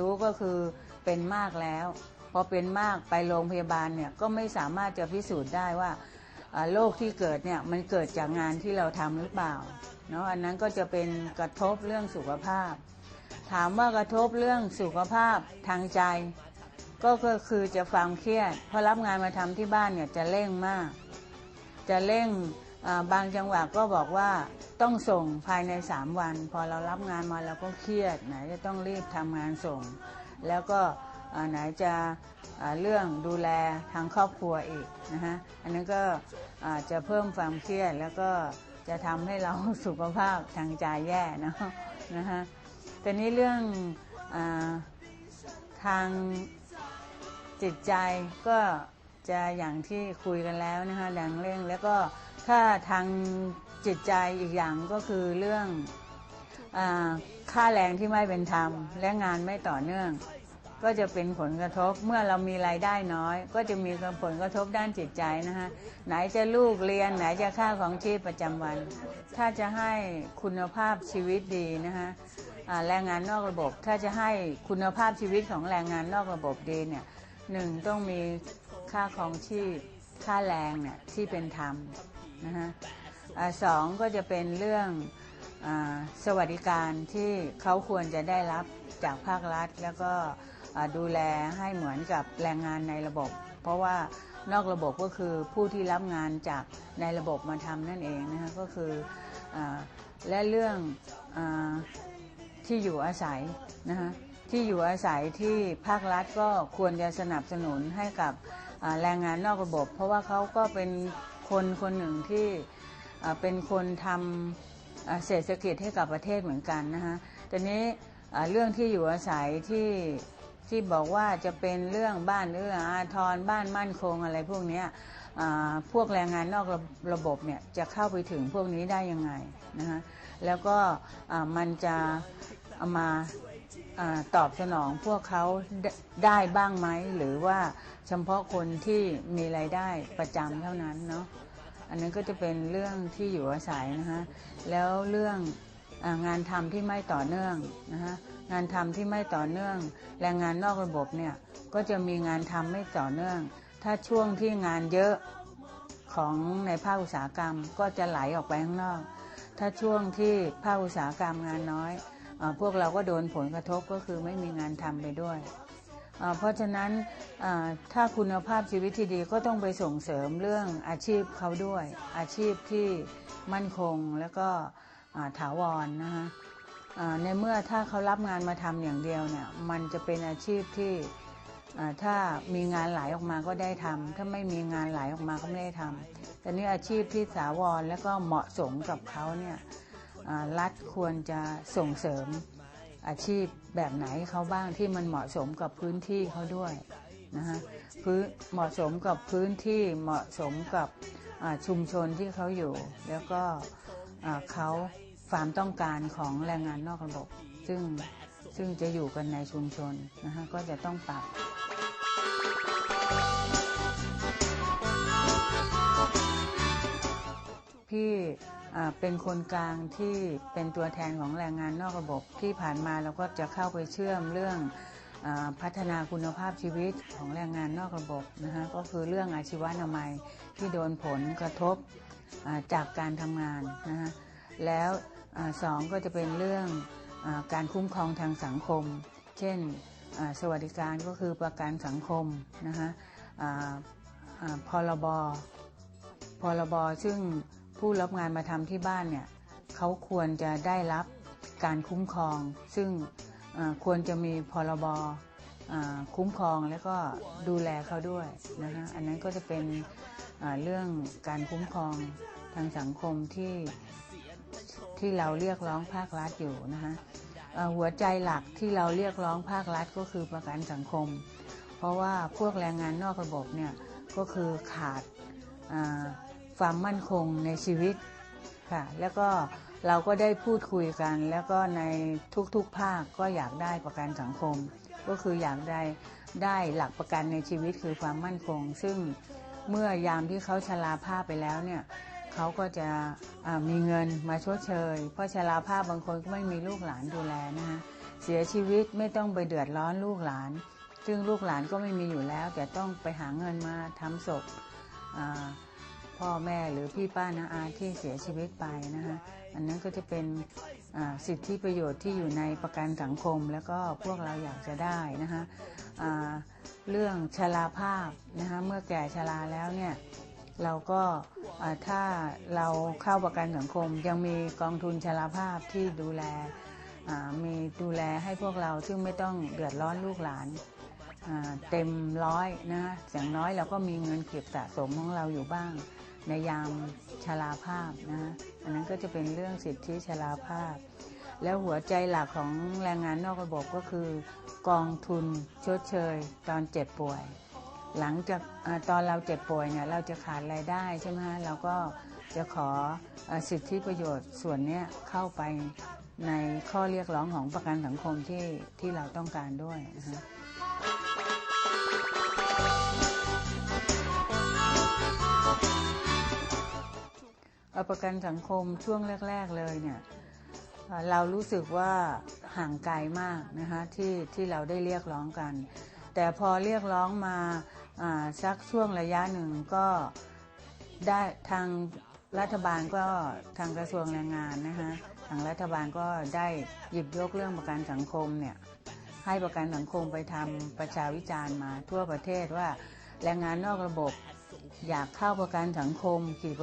รู้ก็คือเป็นมากแล้ว พอเป็นมากไปโรงพยาบาลเนี่ยก็ไม่สามารถจะพิสูจน์ได้ว่าโรคที่เกิดเนี่ยมันเกิดจากงานที่เราทำหรือเปล่าเนาะอันนั้นก็จะเป็นกระทบเรื่องสุขภาพ ถามว่ากระทบเรื่องสุขภาพทางใจ ก็คือจะความเครียดพราะรับงานมาทำที่บ้านเนี่ยจะเร่งมาก จะเร่ง บางจังหวะก็บอกว่าต้องส่งภายใน 3 วัน พอเรารับงานมาเราก็เครียด ไหนจะต้องรีบทำงานส่ง แล้วก็ไหนจะเรื่องดูแลทางครอบครัวอีกนะฮะอันนั้นก็จะเพิ่มความเครียดแล้วก็จะทำให้เราสุขภาพทางใจแย่นะนะฮะแต่นี้เรื่องอทางจิตใจก็ จะอย่างที่คุยกันแล้วนะคะดังเร่งแล้วก็ถ้าทางจิตใจอีกอย่างก็คือเรื่องอค่าแรงที่ไม่เป็นธรรม และงานไม่ต่อเนื่อง ก็จะเป็นผลกระทบเมื่อเรามีรายได้น้อย ก็จะมีผลกระทบด้านจิตใจนะคะไหนจะลูกเรียนไหนจะค่าของชีพประจำวัน ถ้าจะให้คุณภาพชีวิตดีนะคะแรงงานนอกระบบ ถ้าจะให้คุณภาพชีวิตของแรงงานนอกระบบดีเนี่ยหนึ่งต้องมี ค่าของชีพ ค่าแรงเนี่ยที่เป็นธรรมนะฮะสองก็จะเป็นเรื่องอสวัสดิการที่เขาควรจะได้รับจากภาครัฐ แล้วก็ดูแลให้เหมือนกับแรงงานในระบบ เพราะว่านอกระบบก็คือผู้ที่รับงานจากในระบบมาทำนั่นเองนะคะก็คืออและเรื่องอที่อยู่อาศัยนะคะที่อยู่อาศัยที่ภาครัฐก็ควรจะสนับสนุนให้กับ แรงงานนอกระบบ เพราะว่าเขาก็เป็นคนคนหนึ่งที่เป็นคนทำเศรษฐกิจให้กับประเทศเหมือนกันนะคะแต่นี้เรื่องที่อยู่อาศัยที่ที่บอกว่าจะเป็นเรื่องบ้านเอื้ออาทรบ้านมั่นคงอะไรพวกนี้พวกแรงงานนอกระระบบเนี่ยจะเข้าไปถึงพวกนี้ได้ยังไงนะคะแล้วก็มันจะมา ตอบสนองพวกเขาไดได้บ้างไหมหรือว่าเฉพาะคนที่มีรายได้ประจำเท่านั้นเนาะอันนั้นก็จะเป็นเรื่องที่อยู่อาศัยนะคะแล้วเรื่ององานทำที่ไม่ต่อเนื่องนะคะงานทำที่ไม่ต่อเนื่อง แรงงานนอกระบบเนี่ยก็จะมีงานทำไม่ต่อเนื่อง ถ้าช่วงที่งานเยอะของในภาคอุตสาหกรรมก็จะไหลออกไปข้างนอก ถ้าช่วงที่ภาคอุตสาหกรรมงานน้อย พวกเราก็โดนผลกระทบก็คือไม่มีงานทำไปด้วย เพราะฉะนั้นถ้าคุณภาพชีวิตที่ดีก็ต้องไปส่งเสริมเรื่องอาชีพเขาด้วย อาชีพที่มั่นคงแล้วก็ถาวรนะคะในเมื่อถ้าเขารับงานมาทำอย่างเดียวเนี่ยมันจะเป็นอาชีพที่ถ้ามีงานไหลออกมาก็ได้ทำถ้าไม่มีงานไหลออกมาก็ไม่ได้ทำแต่นี่อาชีพที่ถาวรแล้วก็เหมาะสมกับเขาเนี่ย รัฐควรจะส่งเสริมอาชีพแบบไหนเขาบ้างที่มันเหมาะสมกับพื้นที่เขาด้วยนะฮะพื้นเหมาะสมกับพื้นที่เหมาะสมกับชุมชนที่เขาอยู่ แล้วก็เขาความต้องการของแรงงานนอกระบบ ซึ่งซึ่งจะอยู่กันในชุมชนนะฮะก็จะต้องปรับพี่ เป็นคนกลางที่เป็นตัวแทนของแรงงานนอกระบบที่ผ่านมาเราก็จะเข้าไปเชื่อมเรื่องอพัฒนาคุณภาพชีวิตของแรงงานนอกระบบนะฮะก็คือเรื่องอาชีวนามัยที่โดนผลกระทบจากการทำงานนะฮะแล้วอสองก็จะเป็นเรื่องอการคุ้มครองทางสังคม เช่นสวัสดิการก็คือประกันสังคมนะฮะพรบพรบซึ่ง ผู้รับงานมาทำที่บ้านเนี่ยเขาควรจะได้รับการคุ้มครอง ซึ่งควรจะมีพรบอ่าคุ้มครองแล้วก็ดูแลเขาด้วยนะฮะอันนั้นก็จะเป็นเรื่องการคุ้มครองทางสังคมที่ที่เราเรียกร้องภาครัฐอยู่นะฮะหัวใจหลักที่เราเรียกร้องภาครัฐก็คือประกันสังคม เพราะว่าพวกแรงงานนอกระบบเนี่ยก็คือขาดา ความมั่นคงในชีวิตค่ะแล้วก็เราก็ได้พูดคุยกัน แล้วก็ในทุกๆภาคก็อยากได้ประกันสังคม ก็คืออยากได้ได้หลักประกันในชีวิตคือความมั่นคง ซึ่งเมื่อยามที่เขาชราภาพไปแล้วเนี่ยเขาก็จะมีเงินมาชดเชย เพราะชราภาพบางคนก็ไม่มีลูกหลานดูแลนะคะเสียชีวิตไม่ต้องไปเดือดร้อนลูกหลาน ซึ่งลูกหลานก็ไม่มีอยู่แล้ว แต่ต้องไปหาเงินมาทำศพอ่า พ่อแม่หรือพี่ป้านาอาที่เสียชีวิตไปนะคะอันนั้นก็จะเป็นสิทธิประโยชน์ที่อยู่ในประกันสังคม แล้วก็พวกเราอยากจะได้นะคะเรื่องชราภาพนะคะเมื่อแก่ชราแล้วเนี่ยเราก็ถ้าเราเข้าประกันสังคม ยังมีกองทุนชราภาพที่ดูแลมีดูแลให้พวกเราซึ่งไม่ต้องเดือดร้อนลูกหลาน เต็มร้อยนะอย่างน้อยเราก็มีเงินเก็บสะสมของเราอยู่บ้าง ในยามชราภาพนะอันนั้นก็จะเป็นเรื่องสิทธิชราภาพ แล้วหัวใจหลักของแรงงานนอกระบบก็คือ กองทุนชดเชย ตอนเจ็บป่วย หลังจากตอนเราเจ็บป่วยเนี่ยเราจะขาดรายได้ใช่ไหมเราก็จะขออสิทธิประโยชน์ส่วนนี้เข้าไปในข้อเรียกร้องของประกันสังคมที่ที่เราต้องการด้วยนะฮะ ประกันสังคมช่วงแรก ๆเลยเนี่ยเรารู้สึกว่าห่างไกลมากนะคะที่ที่เราได้เรียกร้องกัน แต่พอเรียกร้องมาสักช่วงระยะหนึ่งก็ได้ทางรัฐบาลก็ทางกระทรวงแรงงานนะคะทางรัฐบาลก็ได้หยิบยกเรื่องประกันสังคมเนี่ยให้ประกันสังคมไปทำประชาวิจารณ์มาทั่วประเทศว่าแรงงานนอกระบบอยากเข้าประกันสังคมกี่